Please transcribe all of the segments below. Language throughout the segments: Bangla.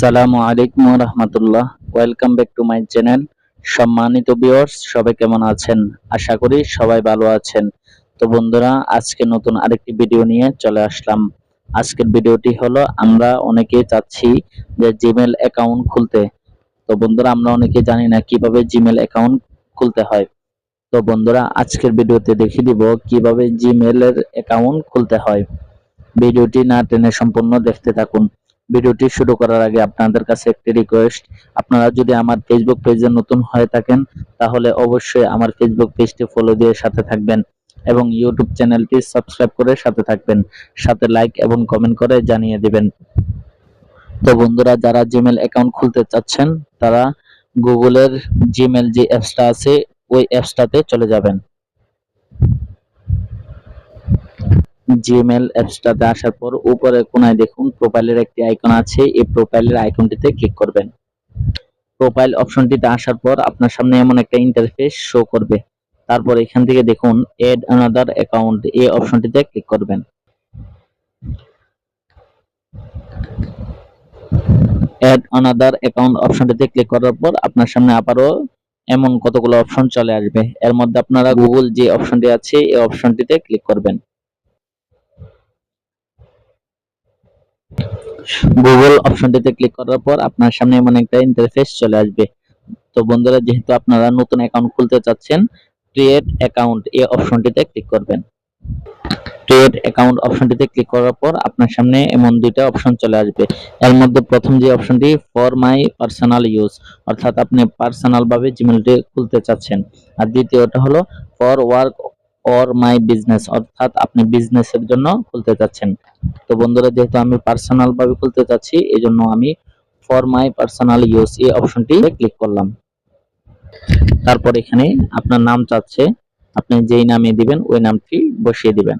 আসসালামু আলাইকুম রহমতুল্লাহ। Welcome back to my channel সম্মানিত ভিউয়ার্স সবাই কেমন আছেন? আশা করি সবাই ভালো আছেন। তো বন্ধুরা, আজকে নতুন আরেকটি ভিডিও নিয়ে চলে আসলাম। আজকের ভিডিওটি হলো, আমরা অনেকেই চাচ্ছি যে জিমেল অ্যাকাউন্ট খুলতে। তো বন্ধুরা, আমরা অনেকে জানি না কীভাবে জিমেল অ্যাকাউন্ট খুলতে হয়। তো বন্ধুরা, আজকের ভিডিওতে দেখিয়ে দিব কীভাবে জিমেলের অ্যাকাউন্ট খুলতে হয়। ভিডিওটি না টেনে সম্পূর্ণ দেখতে থাকুন। ভিডিওটি শুরু করার আগে আপনাদের কাছে একটি রিকোয়েস্ট আপনারা যদি আমার ফেসবুক পেজে নতুন হয়ে থাকেন, তাহলে অবশ্যই আমার ফেসবুক পেজটি ফলো দিয়ে সাথে থাকবেন এবং ইউটিউব চ্যানেলটি সাবস্ক্রাইব করে সাথে থাকবেন। সাথে লাইক এবং কমেন্ট করে জানিয়ে দিবেন। তো বন্ধুরা, যারা জিমেল অ্যাকাউন্ট খুলতে চাচ্ছেন, তারা গুগলের জিমেল যে অ্যাপসটা আছে, ওই অ্যাপসটাতে চলে যাবেন। জিমেল অ্যাপসটাতে আসার পর উপরে কোনায় দেখুন প্রোফাইলের একটি আইকন আছে। এই প্রোফাইলের আইকনটিতে ক্লিক করবেন। প্রোফাইল অপশনটিতে আসার পর আপনার সামনে এমন একটা ইন্টারফেস শো করবে। তারপর এখান থেকে দেখুন এড অ্যানাদার অ্যাকাউন্ট এই অপশনটিতে ক্লিক করবেন। অ্যাড অ্যানাদার অ্যাকাউন্ট অপশনটিতে ক্লিক করার পর আপনার সামনে আবারও এমন কতগুলো অপশন চলে আসবে। এর মধ্যে আপনারা গুগল যে অপশনটি আছে, এই অপশনটিতে ক্লিক করবেন। গুগল অপশনটিতে ক্লিক করার পর আপনার সামনে এমন একটা ইন্টারফেস চলে আসবে। তো বন্ধুরা, যেহেতু আপনারা নতুন অ্যাকাউন্ট খুলতে চাচ্ছেন ক্রিয়েট অ্যাকাউন্ট এই অপশনটিতে ক্লিক করবেন। ক্রিয়েট অ্যাকাউন্ট অপশনটিতে ক্লিক করার পর আপনার সামনে এমন দুইটা অপশন চলে আসবে। এর মধ্যে প্রথম যে অপশনটি ফর মাই পার্সোনাল ইউজ অর্থাৎ আপনি পার্সোনাল ভাবে জিমেলটি খুলতে চাচ্ছেন। আর দ্বিতীয়টা হলো for work or my business অর্থাৎ আপনি বিজনেসের জন্য খুলতে চাচ্ছেন। তো বন্ধুরা, যেহেতু আমি পার্সোনাল ভাবে খুলতে চাচ্ছি এই জন্য আমি ফর মাই পার্সোনাল ইউজ এই অপশনটি ক্লিক করলাম। তারপর এখানে আপনার নাম চাচ্ছে, আপনি যেই নামে দিবেন, ওই নামটি বসিয়ে দিবেন।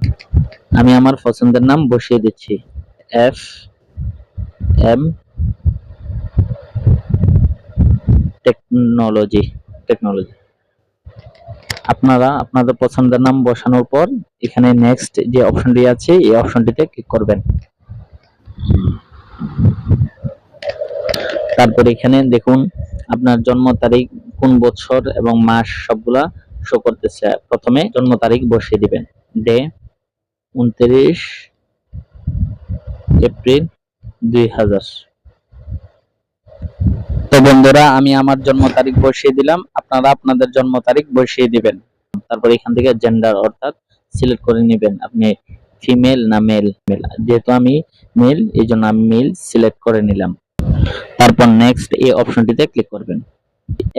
আমি আমার পছন্দের নাম বসিয়ে দিচ্ছি। এফ এম টেকনোলজি টেকনোলজি আপনারা আপনাদের পছন্দের নাম বসানোর পর এখানে নেক্সট যে অপশনটি আছে, এই অপশনটিতে ক্লিক করবেন। তারপর এখানে দেখুন, আপনার জন্ম তারিখ, কোন বছর এবং মাস সবগুলা শো করতেছে। প্রথমে জন্ম তারিখ বসিয়ে দিবেন। ডে উনত্রিশ এপ্রিল দুই হাজার। বন্ধুরা, আমি আমার জন্ম তারিখ বসিয়ে দিলাম। আপনারা আপনাদের জন্ম তারিখ বসিয়ে দিবেন। তারপর এখান থেকে জেন্ডার অর্থাৎ সিলেক্ট করে নেবেন। আপনি ফিমেল না মেল মেল যেহেতু আমি মেল এই জন্য আমি মেল সিলেক্ট করে নিলাম। তারপর নেক্সট এই অপশনটিতে ক্লিক করবেন।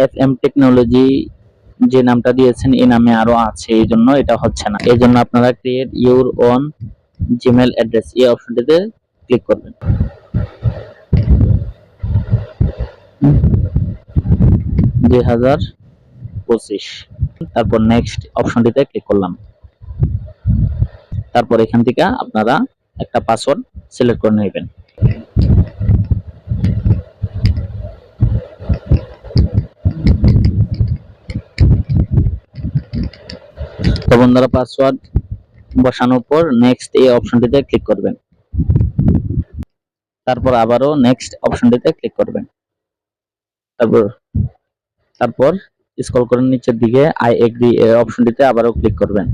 এফ এম টেকনোলজি যে নামটা দিয়েছেন, এই নামে আরও আছে, এই জন্য এটা হচ্ছে না। এই জন্য আপনারা create your own Gmail address এই অপশনটিতে ক্লিক করবেন। দুই হাজার পঁচিশ। তারপর নেক্সট অপশনটিতে ক্লিক করলাম। তারপর এখান থেকে আপনারা একটা পাসওয়ার্ড সিলেক্ট করে নেবেন। তো বন্ধুরা পাসওয়ার্ড বসানোর পর নেক্সট এই অপশনটিতে ক্লিক করবেন। তারপর আবারও নেক্সট অপশনটিতে ক্লিক করবেন। তারপর তারপর স্ক্রল করে নিচের দিকে আই এগ্রি অপশনটিতে আবারও ক্লিক করবেন।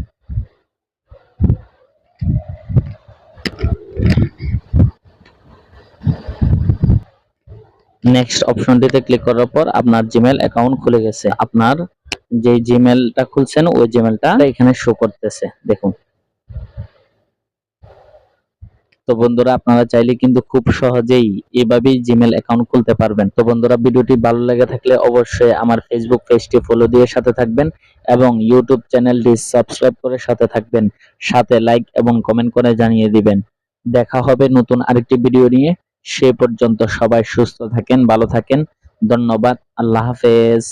নেক্সট অপশনটিতে ক্লিক করার পর আপনার জিমেল অ্যাকাউন্ট খুলে গেছে। আপনার যে জিমেলটা খুলছেন, ওই জিমেলটা এখানে শো করতেছে। দেখুন। তো বন্ধুরা, আপনারা চাইলে কিন্তু খুব সহজেই এভাবেই জিমেল অ্যাকাউন্ট খুলতে পারবেন। তো বন্ধুরা, ভিডিওটি ভালো লেগে থাকলে অবশ্যই আমার ফেসবুক পেজটি ফলো দিয়ে সাথে থাকবেন এবং ইউটিউব চ্যানেলটি সাবস্ক্রাইব করে সাথে থাকবেন। সাথে লাইক এবং কমেন্ট করে জানিয়ে দিবেন। দেখা হবে নতুন আরেকটি ভিডিও নিয়ে। সে পর্যন্ত সবাই সুস্থ থাকেন, ভালো থাকেন। ধন্যবাদ, আল্লাহ হাফেজ।